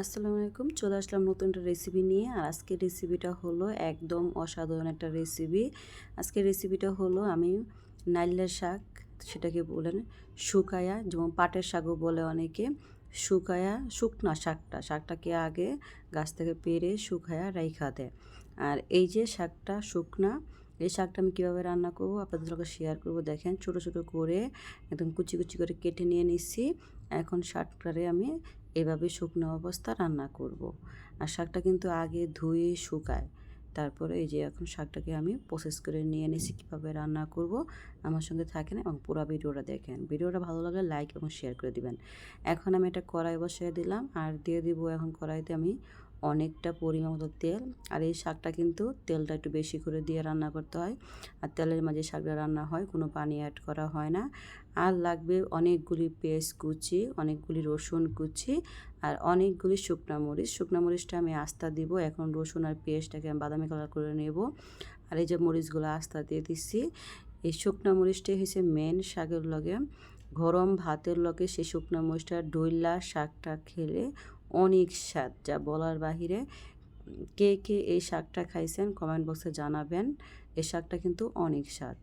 আসসালামু আলাইকুম। চলে আসলাম নতুন একটা রেসিপি নিয়ে। আর আজকের রেসিপিটা হলো একদম অসাধারণ একটা রেসিপি আজকের রেসিপিটা হলো আমি নাইলের শাক, সেটাকে বলেন শুকায়া, যেমন পাটের শাকও বলে অনেকে। শুকায়া, শুকনা শাকটা, শাকটাকে আগে গাছ থেকে পেরে শুকায়া রাইখা দেয়। আর এই যে শাকটা শুকনা, এই শাকটা আমি কীভাবে রান্না করব আপনাদের সঙ্গে শেয়ার করব। দেখেন ছোট ছোট করে একদম কুচি কুচি করে কেটে নিয়ে নিচ্ছি। এখন শাকটারে আমি এভাবে শুকনো অবস্থা রান্না করব। আর শাকটা কিন্তু আগে ধুয়ে শুকায়। তারপরে এই যে এখন শাকটাকে আমি প্রসেস করে নিয়ে নিয়েছি কীভাবে রান্না করব, আমার সঙ্গে থাকেন এবং পুরো ভিডিওটা দেখেন। ভিডিওটা ভালো লাগলে লাইক এবং শেয়ার করে দিবেন। এখন আমি এটা কড়াই বসিয়ে দিলাম আর দিয়ে দিব এখন কড়াইতে আমি অনেকটা পরিমাণ মতো তেল। আর এই শাকটা কিন্তু তেলটা একটু বেশি করে দিয়ে রান্না করতে হয়। আর তেলের মাঝে শাকটা রান্না হয়, কোনো পানি অ্যাড করা হয় না। আর লাগবে অনেকগুলি পেঁয়াজ কুচি, অনেকগুলি রসুন কুচি, আর অনেকগুলি শুকনা মরিচ। শুকনা মরিচটা আমি আস্তা দিব। এখন রসুন আর পেঁয়াজটাকে আমি বাদামি কালার করে নেব। আর এই যে মরিচগুলো আস্তা দিয়ে দিচ্ছি, এই শুকনা মরিচটাই হয়েছে মেন শাকের লগে। গরম ভাতের লগে সেই শুকনো মরিচটা ডইলা শাকটা খেলে অনেক স্বাদ যা বলার বাহিরে। কে কে এই শাকটা খাইছেন কমেন্ট বক্সে জানাবেন। এই শাকটা কিন্তু অনেক স্বাদ।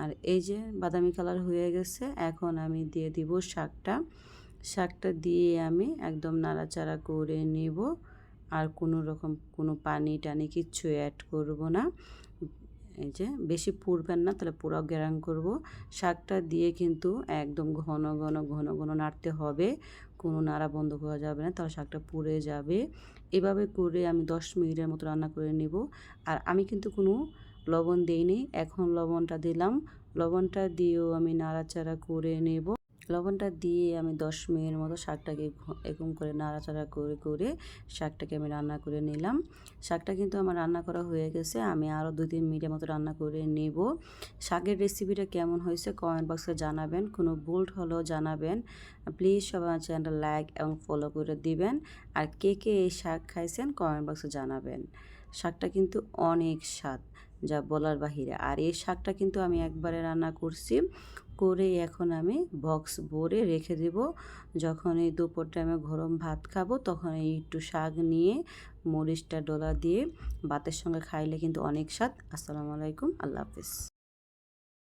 আর এই যে বাদামি কালার হয়ে গেছে, এখন আমি দিয়ে দিব শাকটা। শাকটা দিয়ে আমি একদম নাড়াচাড়া করে নেব। আর কোনো রকম কোনো পানি টানি কিচ্ছু অ্যাড করব না। এই যে বেশি পুড়বেন না, তাহলে পুরো গ্যারাং করব। শাকটা দিয়ে কিন্তু একদম ঘন ঘন ঘন ঘন নাড়তে হবে। কোনো নাড়া বন্ধ করা যাবে না, তাহলে শাকটা পুড়ে যাবে। এভাবে করে আমি দশ মিনিটের মতো রান্না করে নেব। আর আমি কিন্তু কোনো লবণ দিইনি, এখন লবণটা দিলাম। লবণটা দিয়েও আমি নাড়াচাড়া করে নেব। লবণটা দিয়ে আমি দশ মিনিট মতো শাকটাকে এরকম করে নাড়াচাড়া করে করে শাকটাকে আমি রান্না করে নিলাম। শাকটা কিন্তু আমার রান্না করা হয়ে গেছে, আমি আরও দুই তিন মিনিটের মতো রান্না করে নেব। শাকের রেসিপিটা কেমন হয়েছে কমেন্ট বক্সে জানাবেন, কোনো বোল্ড হলেও জানাবেন। প্লিজ সবাই আমার চ্যানেলটা লাইক এবং ফলো করে দিবেন। আর কে কে এই শাক খাইছেন কমেন্ট বক্সে জানাবেন। শাকটা কিন্তু অনেক স্বাদ। যা বলার বাহিরে। আর এই শাকটা কিন্তু আমি একবারে রান্না করছি করে এখন আমি বক্স ভরে রেখে দেব। যখন এই দুপুর টাইমে গরম ভাত খাব, তখন এই একটু শাক নিয়ে মরিচটা ডোলা দিয়ে ভাতের সঙ্গে খাইলে কিন্তু অনেক স্বাদ। আসসালামু আলাইকুম, আল্লাহ হাফিজ।